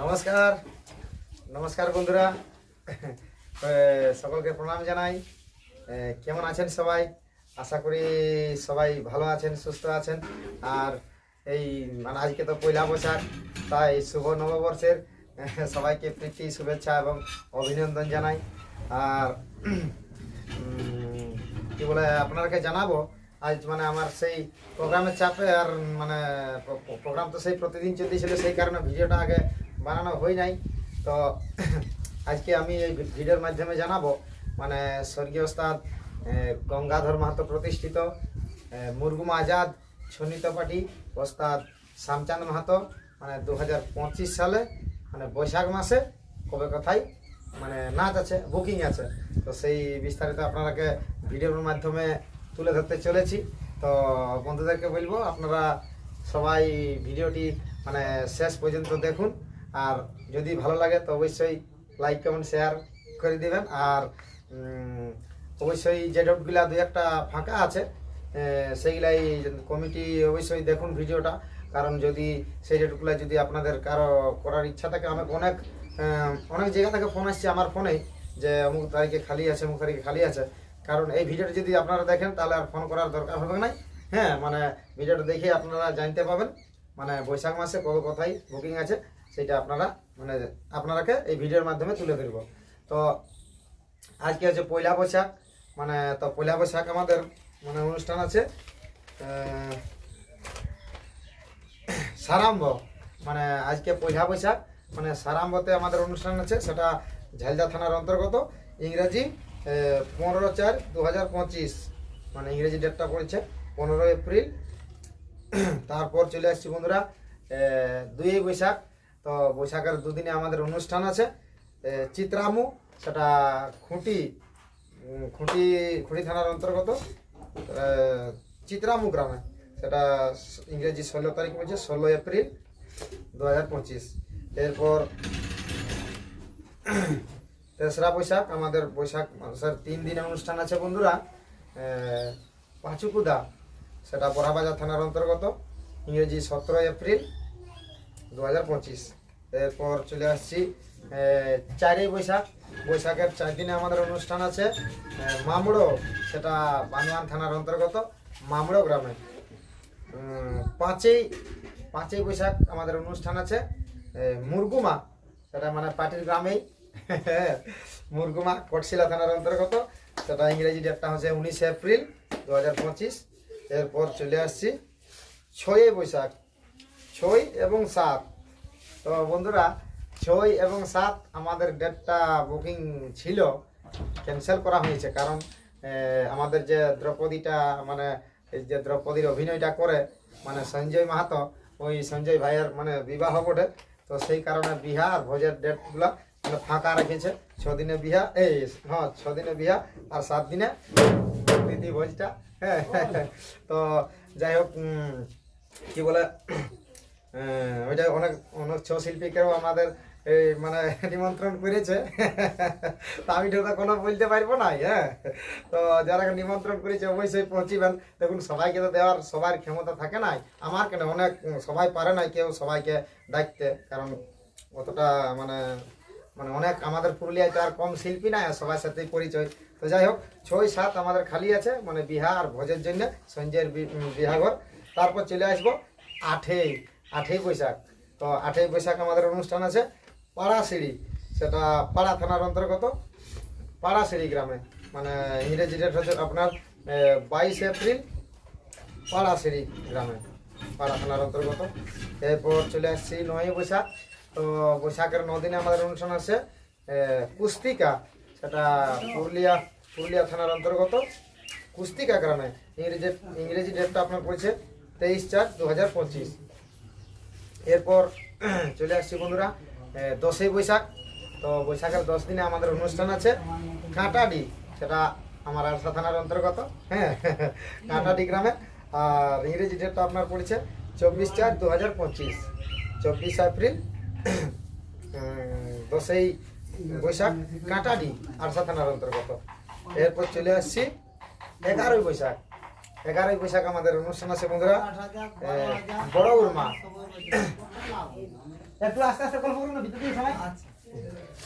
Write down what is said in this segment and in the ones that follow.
নমস্কার। নমস্কার বন্ধুরা। সকলকে প্রণাম জানাই। কেমন আছেন সবাই? আশা করি সবাই ভালো আছেন, সুস্থ আছেন। আর এই মানে আজকে তো পয়লা বৈশাখ, তাই শুভ নববর্ষের সবাইকে প্রীতি, শুভেচ্ছা এবং অভিনন্দন জানাই। আর কি বলে আপনাকে জানাব আজ মানে আমার সেই প্রোগ্রামের চাপে আর মানে প্রোগ্রাম তো সেই প্রতিদিন চলতেছিল সেই কারণে ভিডিওটা আগে বানানো হয় নাই। তো আজকে আমি এই ভিডিওর মাধ্যমে জানাব মানে স্বর্গীয় ওস্তাদ গঙ্গাধর মাহাতো প্রতিষ্ঠিত মুরগুম আজাদ ছন্নিত পাটি, ওস্তাদ শ্যামচাঁদ মাহাতো মানে দু হাজার পঁচিশ সালে মানে বৈশাখ মাসে কবে কথাই মানে নাচ আছে বুকিং আছে। তো সেই বিস্তারিত আপনারাকে ভিডিওর মাধ্যমে তুলে ধরতে চলেছি। তো বন্ধুদেরকে বলব, আপনারা সবাই ভিডিওটি মানে শেষ পর্যন্ত দেখুন। আর যদি ভালো লাগে তো অবশ্যই লাইক, কমেন্ট, শেয়ার করে দেবেন। আর অবশ্যই যে ডটগুলা দু একটা ফাঁকা আছে সেইগুলাই কমিটি অবশ্যই দেখুন ভিডিওটা। কারণ যদি সেই ডেটগুলো যদি আপনাদের কারও করার ইচ্ছা থাকে, আমাকে অনেক অনেক জায়গা থেকে ফোন আসছে আমার ফোনে যে অমুক তারিখে খালি আছে, অমুক তারিখে খালি আছে। কারণ এই ভিডিওটা যদি আপনারা দেখেন তাহলে আর ফোন করার দরকার হবে না হ্যাঁ মানে ভিডিওটা দেখে আপনারা জানতে পাবেন মানে বৈশাখ মাসে কবে কোথায় বুকিং আছে সেটা আপনারা মানে আপনারাকে এই ভিডিওর মাধ্যমে তুলে ধরব। তো আজকে হচ্ছে পয়লা বৈশাখ মানে তো পয়লা বৈশাখ আমাদের মানে অনুষ্ঠান আছে আহ, সারাম্ভ মানে আজকে পয়লা বৈশাখ মানে সারাম্ভতে আমাদের অনুষ্ঠান আছে সেটা ঝালদা থানার অন্তর্গত ইংরেজি পনেরো চার দু হাজার পঁচিশ মানে ইংরেজি ডেটটা পড়েছে, পনেরো এপ্রিল। তারপর চলে আসছি বন্ধুরা দুই বৈশাখ। তো বৈশাখের দুদিনে আমাদের অনুষ্ঠান আছে চিত্রামু, সেটা খুঁটি খুঁটি খুঁটি থানার অন্তর্গত চিত্রামু গ্রামে। সেটা ইংরেজি ষোলো তারিখ বলছে ষোলো এপ্রিল দু হাজার পঁচিশ। এরপর তেসরা বৈশাখ, আমাদের বৈশাখ মাসের তিন দিনের অনুষ্ঠান আছে বন্ধুরা। পাঁচুকুদা, সেটা বড়াবাজার থানার অন্তর্গত, ইংরেজি সতেরো এপ্রিল দু হাজার পঁচিশ। এরপর চলে আসছি চারই বৈশাখ। বৈশাখের চার দিনে আমাদের অনুষ্ঠান আছে মামড়ো, সেটা বানিয়ান থানার অন্তর্গত, মামড়ো গ্রামে। পাঁচই পাঁচই বৈশাখ আমাদের অনুষ্ঠান আছে মুরগুমা, সেটা মানে পাটির গ্রামেই। মুরগুমা কটশিলা থানার অন্তর্গত। সেটা ইংরেজি ডেটটা হচ্ছে উনিশে এপ্রিল দু হাজার পঁচিশ। এরপর চলে আসছি ছয়ই বৈশাখ। ছয় এবং সাত। তো বন্ধুরা, ছয় এবং সাত আমাদের ডেটটা বুকিং ছিল, ক্যান্সেল করা হয়েছে। কারণ আমাদের যে দ্রৌপদীটা মানে যে দ্রৌপদীর অভিনয়টা করে মানে সঞ্জয় মাহাতো, ওই সঞ্জয় ভাইয়ের মানে বিবাহ বটে। তো সেই কারণে বিহার ভোজের ডেটগুলো মানে ফাঁকা রেখেছে। ছদিনে বিহা, এই হ্যাঁ ছদিনে বিহা আর সাত দিনে প্রীতি ভোজটা। হ্যাঁ তো যাই হোক কি বলে ওইটা অনেক অনেক ছৌ শিল্পীকেও আমাদের এই মানে নিমন্ত্রণ করেছে। তা আমি তো কোনো বলতে পারব না হ্যাঁ। তো যারা নিমন্ত্রণ করেছে, অবশ্যই পৌঁছিবেন। দেখুন, সবাইকে তো দেওয়ার, সবার ক্ষমতা থাকে নাই। আমার কেন অনেক, সবাই পারে না কেউ সবাইকে ডাকতে, কারণ অতটা মানে মানে অনেক আমাদের পুরুলিয়ায় তো আর কম শিল্পী নাই, আর সবার সাথেই পরিচয়। তো যাই হোক, ছয় সাত আমাদের খালি আছে মানে বিহা আর ভোজের জন্য, সঞ্জয়ের বিহাঘর। তারপর চলে আসব আঠেই আঠেই বৈশাখ। তো আঠেই বৈশাখ আমাদের অনুষ্ঠান আছে, পাড়াশিড়ি। সেটা পাড়া থানার অন্তর্গত, পাড়াশিড়ি গ্রামে। মানে ইংরেজি ডেট হচ্ছে আপনার বাইশ এপ্রিল, পাড়াশিড়ি গ্রামে, পাড়া থানার অন্তর্গত। এরপর চলে আসছি নয় বৈশাখ। তো বৈশাখের নদিনে আমাদের অনুষ্ঠান আছে কুস্তিকা। সেটা পুরুলিয়া পুরুলিয়া থানার অন্তর্গত। কুস্তিকা গ্রামে। ইংরেজি ইংরেজি ডেটটা আপনার পড়েছে, তেইশ চার দু হাজার পঁচিশ। এরপর চলে আসছি বন্ধুরা দশই বৈশাখ। তো বৈশাখের দশ দিনে আমাদের অনুষ্ঠান আছে, কাঁটাডি। সেটা আমার আরসা থানার অন্তর্গত। হ্যাঁ কাঁটাডি গ্রামে। আর ইংরেজি ডেটটা আপনার পড়েছে, চব্বিশ চার দু হাজার পঁচিশ। চব্বিশ এপ্রিল দশই বৈশাখ কাঁটাডি আরসা থানার অন্তর্গত। এরপর চলে আসছি এগারোই বৈশাখ। এগারোই বৈশাখ আমাদের অনুষ্ঠান আছে বন্ধুরা। বড় উর্মা। একটু আস্তে আস্তে গল্প করুন আচ্ছা।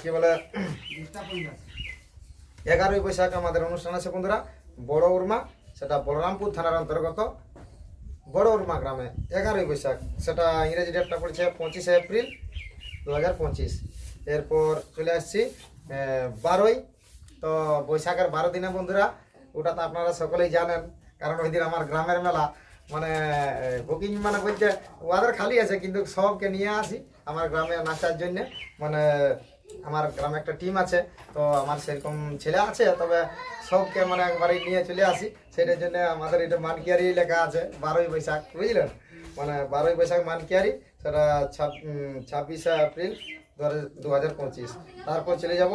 কি বলে? এগারোই বৈশাখ আমাদের অনুষ্ঠান আছে বন্ধুরা। বড় উর্মা সেটা বলরামপুর থানার অন্তর্গত। বড় উর্মা গ্রামে এগারোই বৈশাখ সেটা ইংরেজি ডেটটা পড়েছে পঁচিশে এপ্রিল। দু হাজার পঁচিশ। এরপর চলে আসছি বারোই। তো বৈশাখের বারো দিনে বন্ধুরা, ওটা তো আপনারা সকলেই জানেন, কারণ ওই আমার গ্রামের মেলা মানে বুকিং মানে বলতে ওদের খালি আছে, কিন্তু সবকে নিয়ে আসি আমার গ্রামে নাচার জন্য। মানে আমার গ্রামে একটা টিম আছে, তো আমার সেরকম ছেলে আছে, তবে সবকে মানে একবারে নিয়ে চলে আসি। সেটার জন্য আমাদের এটা মানকিয়ারি লেখা আছে, বারোই বৈশাখ, বুঝলেন? মানে বারোই বৈশাখ মানকিয়ারি, সেটা ছাব্বিশে এপ্রিল দু হাজার পঁচিশ। তারপর চলে যাব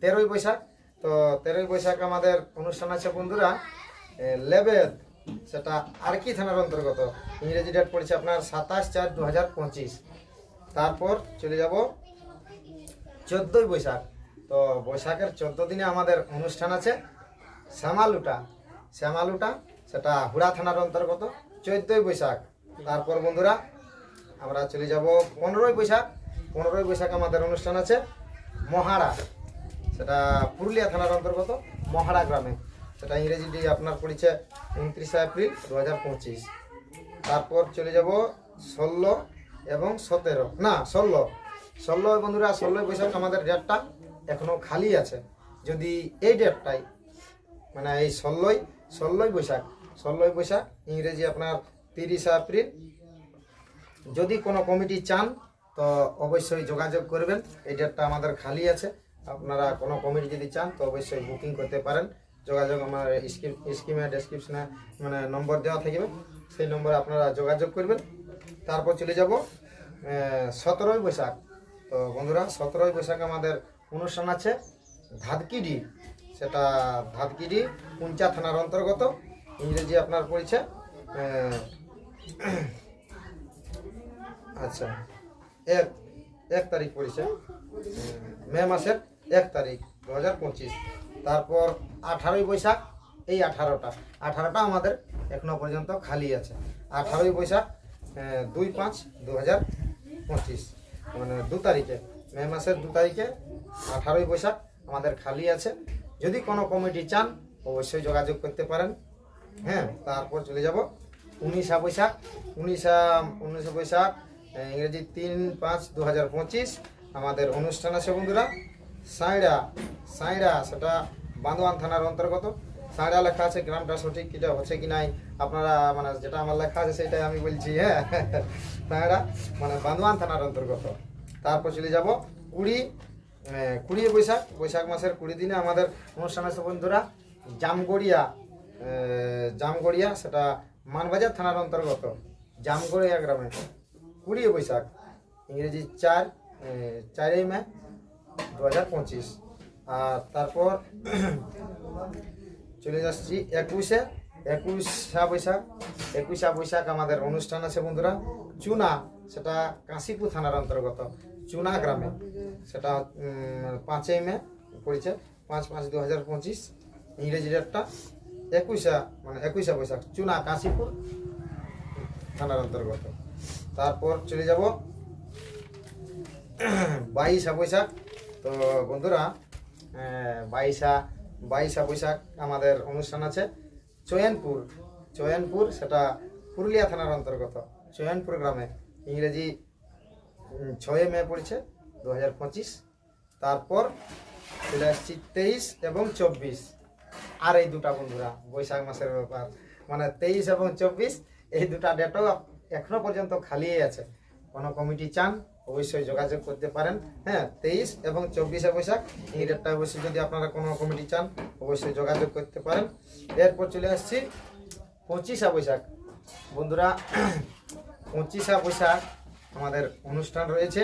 তেরোই বৈশাখ। তো তেরোই বৈশাখ আমাদের অনুষ্ঠান আছে বন্ধুরা লেবেদ, সেটা আর কি থানার অন্তর্গত। ইংরেজি ডেট পড়েছে আপনার সাতাশ চার দু হাজার পঁচিশ। তারপর চলে যাব চোদ্দোই বৈশাখ। তো বৈশাখের চোদ্দ দিনে আমাদের অনুষ্ঠান আছে শ্যামালুটা। শ্যামালুটা, সেটা হুড়া থানার অন্তর্গত। চোদ্দোই বৈশাখ। তারপর বন্ধুরা, আমরা চলে যাব পনেরোই বৈশাখ। পনেরোই বৈশাখ আমাদের অনুষ্ঠান আছে মহাড়া। সেটা পুরুলিয়া থানার অন্তর্গত মহাড়া গ্রামে। সেটা ইংরেজিটি আপনার পড়েছে উনত্রিশে এপ্রিল দু হাজার পঁচিশ। তারপর চলে যাব ষোলো এবং সতেরো। না, ষোলো। ষোলো বন্ধুরা, ষোলোই বৈশাখ আমাদের ডেটটা এখনও খালি আছে। যদি এই ডেটটাই মানে এই ষোলোই ষোলোই বৈশাখ ষোলোই বৈশাখ, ইংরেজি আপনার তিরিশে এপ্রিল। যদি কোনো কমিটি চান, তো অবশ্যই যোগাযোগ করবেন। এই ডেটটা আমাদের খালি আছে। আপনারা কোনো কমিটি যদি চান, তো অবশ্যই বুকিং করতে পারেন। যোগাযোগ আমার স্কিম স্কিমে ডেসক্রিপশনে মানে নম্বর দেওয়া থাকবে। সেই নম্বরে আপনারা যোগাযোগ করবেন। তারপর চলে যাব সতেরোই বৈশাখ। তো বন্ধুরা, সতেরোই বৈশাখ আমাদের অনুষ্ঠান আছে। ধাদকিডি সেটা ধাদকিডি পুঞ্চা থানার অন্তর্গত। ইংরেজি আপনার পড়েছে আচ্ছা। এক এক তারিখ পড়েছে মে মাসের এক তারিখ, দু হাজার পঁচিশ। তারপর আঠারোই বৈশাখ, এই আঠারোটা। আঠারোটা আমাদের এখনও পর্যন্ত খালি আছে। আঠারোই বৈশাখ দুই পাঁচ দু হাজার পঁচিশ। মানে দু তারিখে, মে মাসের দু তারিখে আঠারোই বৈশাখ আমাদের খালি আছে। যদি কোনো কমিটি চান, অবশ্যই যোগাযোগ করতে পারেন। হ্যাঁ তারপর চলে যাব। উনিশা বৈশাখ উনিশা, উনিশে বৈশাখ ইংরেজি তিন পাঁচ দু হাজার পঁচিশ। আমাদের অনুষ্ঠান আছে বন্ধুরা সাঁড়া সাঁড়া সেটা বান্দোয়ান থানার অন্তর্গত। সাঁড়া লেখা আছে, গ্রামটা সঠিক কিটা হচ্ছে কি নাই, আপনারা মানে যেটা আমার লেখা আছে সেটাই আমি বলছি হ্যাঁ। সাঁড়া মানে বান্দোয়ান থানার অন্তর্গত। তারপর চলে যাব, কুড়ি কুড়ি বৈশাখ বৈশাখ মাসের কুড়ি দিনে আমাদের অনুষ্ঠান আছে বন্ধুরা, জামগড়িয়া। জামগড়িয়া, সেটা মানবাজার থানার অন্তর্গত। জামগড়িয়া গ্রামে। কুড়ি বৈশাখ, ইংরেজি চার চারই মে দু হাজার পঁচিশ। আর তারপর চলে যাচ্ছি একুশে। একুশা বৈশাখ একুশা বৈশাখ আমাদের অনুষ্ঠান আছে বন্ধুরা। চুনা, সেটা কাশীপুর থানার অন্তর্গত, চুনা গ্রামে। সেটা পাঁচই মে, পড়েছে পাঁচ পাঁচ দু হাজার পঁচিশ। ইংরেজি ডেটটা একুশা মানে একুশা বৈশাখ, চুনা কাশীপুর, থানার অন্তর্গত। তারপর চলে যাব বাইশা বৈশাখ। তো বন্ধুরা বাইশা বাইশা বৈশাখ আমাদের অনুষ্ঠান আছে। চয়নপুর চয়নপুর সেটা পুরুলিয়া থানার অন্তর্গত। চয়নপুর গ্রামে ইংরেজি ছয় মে পড়েছে দু হাজার পঁচিশ। তারপর চলে আসছি তেইশ এবং চব্বিশ। আর এই দুটা বন্ধুরা, বৈশাখ মাসের ব্যাপার। মানে তেইশ এবং চব্বিশ, এই দুটা ডেটও এখনও পর্যন্ত খালিই আছে। কোনো কমিটি চান, অবশ্যই যোগাযোগ করতে পারেন। হ্যাঁ তেইশ এবং চব্বিশে বৈশাখ, এই ডেটটা অবশ্যই যদি আপনারা কোনো কমিটি চান, অবশ্যই যোগাযোগ করতে পারেন। এরপর চলে আসছি পঁচিশা বৈশাখ। বন্ধুরা, পঁচিশা বৈশাখ আমাদের অনুষ্ঠান রয়েছে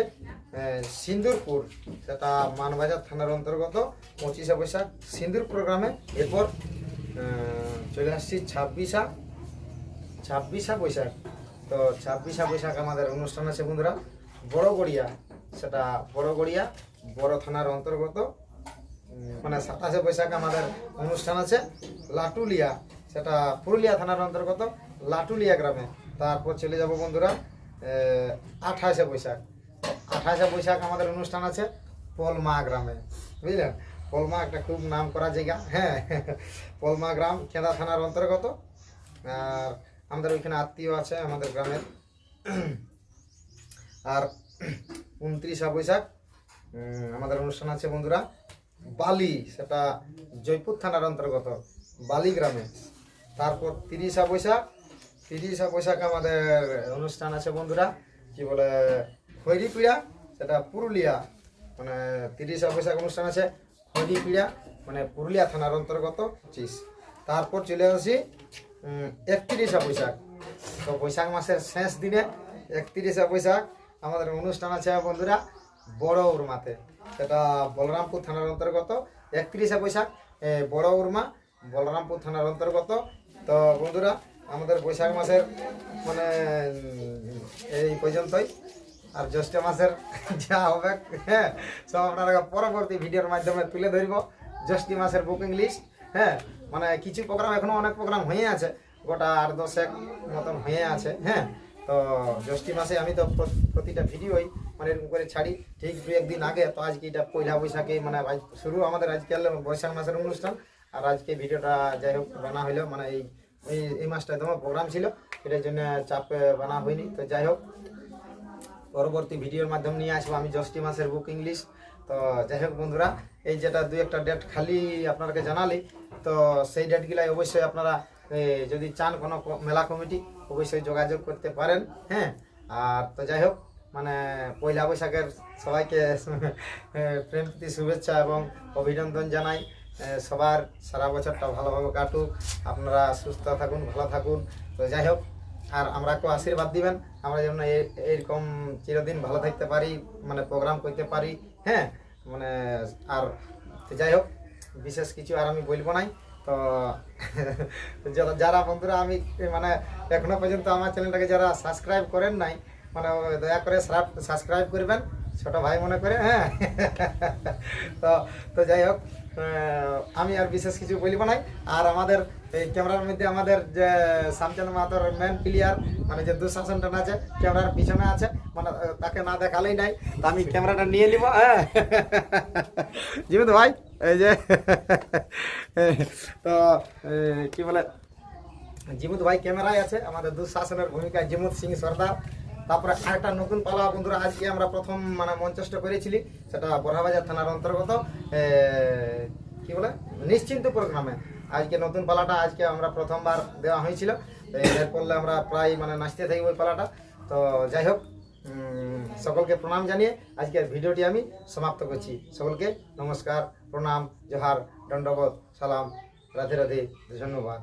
সিন্দুরপুর সেটা মানবাজার থানার অন্তর্গত পঁচিশে বৈশাখ সিন্দুর প্রোগ্রামে। এরপর চলে আসছি ছাব্বিশা ছাব্বিশা বৈশাখ। তো ছাব্বিশা বৈশাখ আমাদের অনুষ্ঠান আছে বন্ধুরা বড় গড়িয়া সেটা বড় গড়িয়া বড় থানার অন্তর্গত। মানে সাতাশে বৈশাখ আমাদের অনুষ্ঠান আছে লাটুলিয়া। সেটা পুরুলিয়া থানার অন্তর্গত, লাটুলিয়া গ্রামে। তারপর চলে যাব বন্ধুরা আঠাশে বৈশাখ। আঠাশে বৈশাখ আমাদের অনুষ্ঠান আছে পলমা গ্রামে, বুঝলেন? পলমা একটা খুব নাম করা জায়গা হ্যাঁ? পলমা গ্রাম, খেদা থানার অন্তর্গত। আর আমাদের ওইখানে আত্মীয় আছে আমাদের গ্রামের। আর উনত্রিশা বৈশাখ আমাদের অনুষ্ঠান আছে বন্ধুরা, বালি, সেটা জয়পুর থানার অন্তর্গত, বালি গ্রামে। তারপর তিরিশা বৈশাখ তিরিশা বৈশাখ আমাদের অনুষ্ঠান আছে বন্ধুরা, কি বলে খৈরিপিড়া সেটা পুরুলিয়া মানে তিরিশা বৈশাখ অনুষ্ঠান আছে খৈরিপিড়া মানে পুরুলিয়া থানার অন্তর্গত পঁচিশ তারপর চলে আসি একত্রিশা বৈশাখ তো বৈশাখ মাসের শেষ দিনে একত্রিশে বৈশাখ আমাদের অনুষ্ঠান আছে বন্ধুরা, বড় উর্মাতে। সেটা বলরামপুর থানার অন্তর্গত একত্রিশে বৈশাখ বড় উর্মা, বলরামপুর থানার অন্তর্গত। তো বন্ধুরা আমাদের বৈশাখ মাসের মানে এই পর্যন্তই। আর জ্যৈষ্ঠ মাসের যা হবে হ্যাঁ সব আপনারা পরবর্তী ভিডিওর মাধ্যমে তুলে ধরব। জ্যৈষ্ঠ মাসের বুকিং লিস্ট হ্যাঁ মানে কিছু প্রোগ্রাম এখনও অনেক প্রোগ্রাম হয়ে আছে, গোটা আট দশেক মতন হয়ে আছে হ্যাঁ। তো জ্যৈষ্ঠ মাসে আমি তো প্রতিটা ভিডিওই মানে এরকম করে ছাড়ি। ঠিক দু একদিন আগে তো আজকে এটা পয়লা বৈশাখে মানে শুরু আমাদের আজকাল বৈশাখ মাসের অনুষ্ঠান। আর আজকে ভিডিওটা যাই হোক বানা হইল মানে এই এই এই মাসটায় তোমার প্রোগ্রাম ছিল, এটার জন্য চাপে বানা হয়নি। তো যাই হোক, পরবর্তী ভিডিওর মাধ্যমে নিয়ে আসব আমি জ্যৈষ্ঠ মাসের বুকিং ইংলিশ তো যাই হোক বন্ধুরা, এই যেটা দুই একটা ডেট খালি আপনাদেরকে জানালি, তো সেই ডেটগুলাই অবশ্যই আপনারা যদি চান কোনো মেলা কমিটি, অবশ্যই যোগাযোগ করতে পারেন হ্যাঁ। আর তো যাই হোক মানে পয়লা বৈশাখের সবাইকে প্রেম শুভেচ্ছা এবং অভিনন্দন জানাই। সবার সারা বছরটা ভালোভাবে কাটুক। আপনারা সুস্থ থাকুন, ভালো থাকুন। তো যাই হোক, আর আমরাকেও আশীর্বাদ দিবেন, আমরা এ- এইরকম চিরদিন ভালো থাকতে পারি মানে প্রোগ্রাম করতে পারি হ্যাঁ? মানে আর যাই হোক, বিশেষ কিছু আর আমি বলব নাই। তো যারা- বন্ধুরা আমি মানে এখনও পর্যন্ত আমার চ্যানেলটাকে যারা সাবস্ক্রাইব করেন নাই মানে দয়া করে সাবস্ক্রাইব করবেন, ছোট ভাই মনে করে হ্যাঁ? তো তো যাই হোক আমি আর বিশেষ কিছু বলব নাই। আর আমাদের এই ক্যামেরার মধ্যে আমাদের যে শ্যামচন্দ্র মাহাতোর মেন প্লেয়ার মানে যে দুঃশাসনটা আছে ক্যামেরার পিছনে আছে। মানে তাকে না দেখালেই নাই, তো আমি ক্যামেরাটা নিয়ে নিব হ্যাঁ। জীবিত ভাই, এই যে, তো কি বলে? জিমুত ভাই ক্যামেরায় আছে, আমাদের দুঃশাসনের ভূমিকায় জিমুত সিং সর্দার। তারপরে আরেকটা নতুন পালা, বন্ধুরা, আজকে আমরা প্রথম মানে মঞ্চস্থ করেছিলি, সেটা বড়াবাজার থানার অন্তর্গত কি বলে? নিশ্চিন্তপুর গ্রামে। আজকে নতুন পালাটা, আজকে আমরা প্রথমবার দেওয়া হয়েছিল। তো এর করলে আমরা প্রায় মানে নাচতে থাকি ওই পালাটা। তো, যাই হোক সকলকে প্রণাম জানিয়ে আজকের ভিডিওটি আমি সমাপ্ত করছি। সকলকে নমস্কার, প্রণাম, জোহার, দণ্ডবোধ, সালাম, রাধে রাধে, ধন্যবাদ।